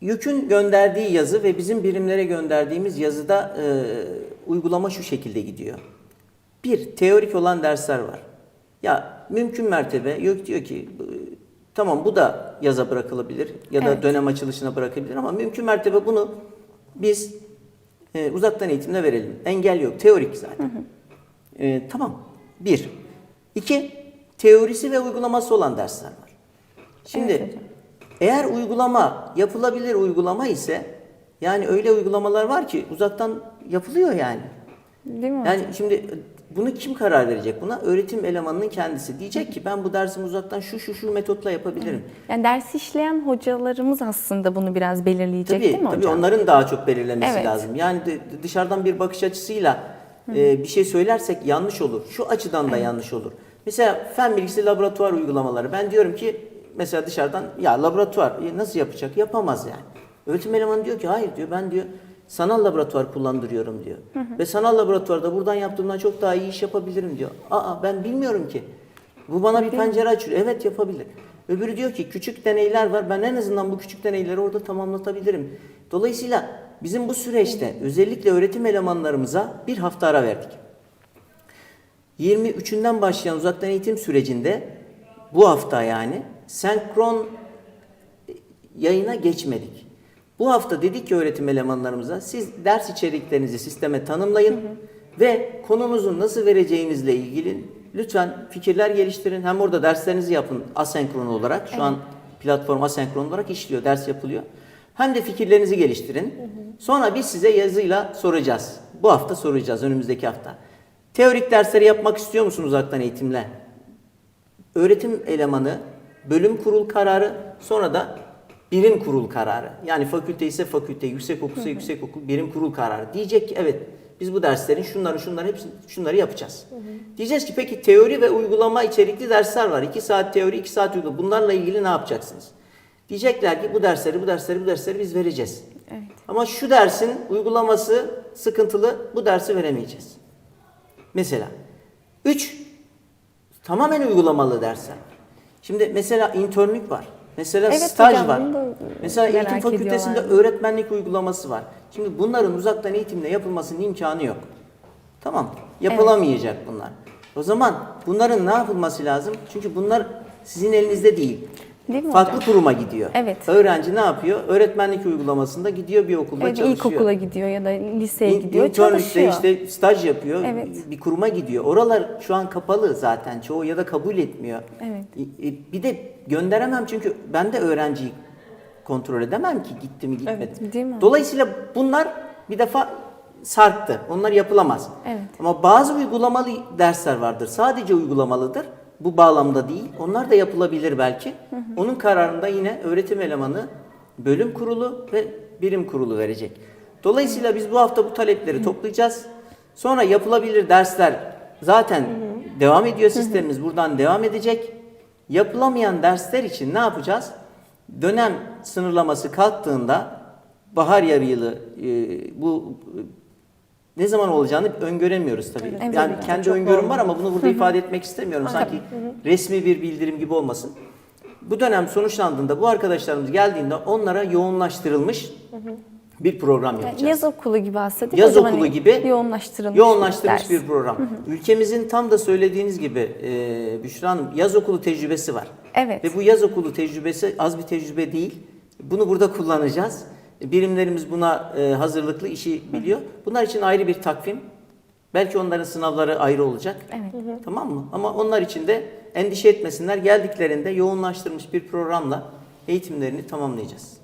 YÖK'ün gönderdiği yazı ve bizim birimlere gönderdiğimiz yazıda e, uygulama şu şekilde gidiyor. Bir, teorik olan dersler var. Ya mümkün mertebe YÖK diyor ki tamam bu da yaza bırakılabilir ya da Evet. dönem açılışına bırakabilir ama mümkün mertebe bunu biz e, uzaktan eğitimde verelim. Engel yok. Teorik zaten. E, tamam. Bir. İki, teorisi ve uygulaması olan dersler var. Şimdi Evet hocam. Eğer uygulama yapılabilir uygulama ise yani öyle uygulamalar var ki uzaktan yapılıyor yani. Değil mi Yani şimdi bunu kim karar verecek buna? Öğretim elemanının kendisi. Diyecek ki ben bu dersimi uzaktan şu şu şu metotla yapabilirim. Yani ders işleyen hocalarımız aslında bunu biraz belirleyecek Tabii, değil mi tabii hocam? onların daha çok belirlemesi Evet. lazım. Yani dışarıdan bir bakış açısıyla e, bir şey söylersek yanlış olur. Şu açıdan da yanlış olur. Mesela fen bilgisi laboratuvar uygulamaları. Ben diyorum ki mesela dışarıdan ya laboratuvar e, nasıl yapacak? Yapamaz yani. Öğretim elemanı diyor ki hayır diyor ben diyor sanal laboratuvar kullandırıyorum diyor. Ve sanal laboratuvarda buradan yaptığımdan çok daha iyi iş yapabilirim diyor. Aa ben bilmiyorum ki. Bu bana bir pencere açıyor. Evet yapabilir. Öbürü diyor ki küçük deneyler var. Ben en azından bu küçük deneyleri orada tamamlatabilirim. Dolayısıyla bizim bu süreçte özellikle öğretim elemanlarımıza bir hafta ara verdik. 23'ünden başlayan uzaktan eğitim sürecinde bu hafta yani senkron yayına geçmedik. Bu hafta dedik ki öğretim elemanlarımıza siz ders içeriklerinizi sisteme tanımlayın ve konunuzu nasıl vereceğinizle ilgili lütfen fikirler geliştirin. Hem orada derslerinizi yapın asenkron olarak. Şu an platform asenkron olarak işliyor, ders yapılıyor. Hem de fikirlerinizi geliştirin. Sonra biz size yazıyla soracağız. Bu hafta soracağız önümüzdeki hafta. Teorik dersleri yapmak istiyor musunuz uzaktan eğitimle? öğretim elemanı, bölüm kurul kararı, sonra da birim kurul kararı. Yani fakülte ise fakülte, yüksek okul ise yüksek okul, birim kurul kararı. Diyecek ki evet biz bu derslerin şunları şunları hepsini şunları yapacağız. Diyeceğiz ki peki teori ve uygulama içerikli dersler var. 2 saat teori, 2 saat uygulama. Bunlarla ilgili ne yapacaksınız? Diyecekler ki bu dersleri, bu dersleri, bu dersleri biz vereceğiz. Evet. Ama şu dersin uygulaması sıkıntılı, bu dersi veremeyeceğiz. Mesela 3 tamamen uygulamalı dersler. Şimdi mesela internlük var. Mesela Evet staj hocam, var. Mesela eğitim fakültesinde ediyorlar. öğretmenlik uygulaması var. Şimdi bunların uzaktan eğitimle yapılmasının imkanı yok. Tamam. Yapılamayacak bunlar. O zaman bunların ne yapılması lazım? Çünkü bunlar sizin elinizde değil. Değil mi Farklı hocam? kuruma gidiyor. Evet. Öğrenci ne yapıyor? Öğretmenlik uygulamasında gidiyor bir okulda Evet, çalışıyor. ilkokula gidiyor ya da liseye İn- gidiyor, çalışıyor. işte staj yapıyor. Evet. Bir kuruma gidiyor. Oralar şu an kapalı zaten çoğu ya da kabul etmiyor. Evet. E, Bir de gönderemem çünkü ben de öğrenciyi kontrol edemem ki gitti mi gitmedi. Evet, değil mi? Dolayısıyla bunlar bir defa sarktı. Onlar yapılamaz. Evet. Ama bazı uygulamalı dersler vardır. Sadece uygulamalıdır. Bu bağlamda değil. Onlar da yapılabilir belki. Onun kararında yine öğretim elemanı, bölüm kurulu ve birim kurulu verecek. Dolayısıyla biz bu hafta bu talepleri toplayacağız. Sonra yapılabilir dersler zaten devam ediyor sistemimiz. Buradan devam edecek. Yapılamayan dersler için ne yapacağız? Dönem sınırlaması kalktığında bahar yarı yılı e, bu ne zaman olacağını öngöremiyoruz tabii. Evet, yani ki. kendi Çok öngörüm doğru. var ama bunu burada ifade etmek istemiyorum. Sanki resmi bir bildirim gibi olmasın. Bu dönem sonuçlandığında bu arkadaşlarımız geldiğinde onlara yoğunlaştırılmış bir program yapacağız. yaz okulu gibi aslında değil Yaz hocam? okulu Hani gibi yoğunlaştırılmış, yoğunlaştırılmış ders. bir program. Ülkemizin tam da söylediğiniz gibi e, Büşra Hanım yaz okulu tecrübesi var. Evet. Ve bu yaz okulu tecrübesi az bir tecrübe değil. Bunu burada kullanacağız. Birimlerimiz buna e, hazırlıklı işi biliyor. Bunlar için ayrı bir takvim. Belki onların sınavları ayrı olacak. Evet. Tamam mı? Ama onlar için de endişe etmesinler. Geldiklerinde yoğunlaştırılmış bir programla eğitimlerini tamamlayacağız.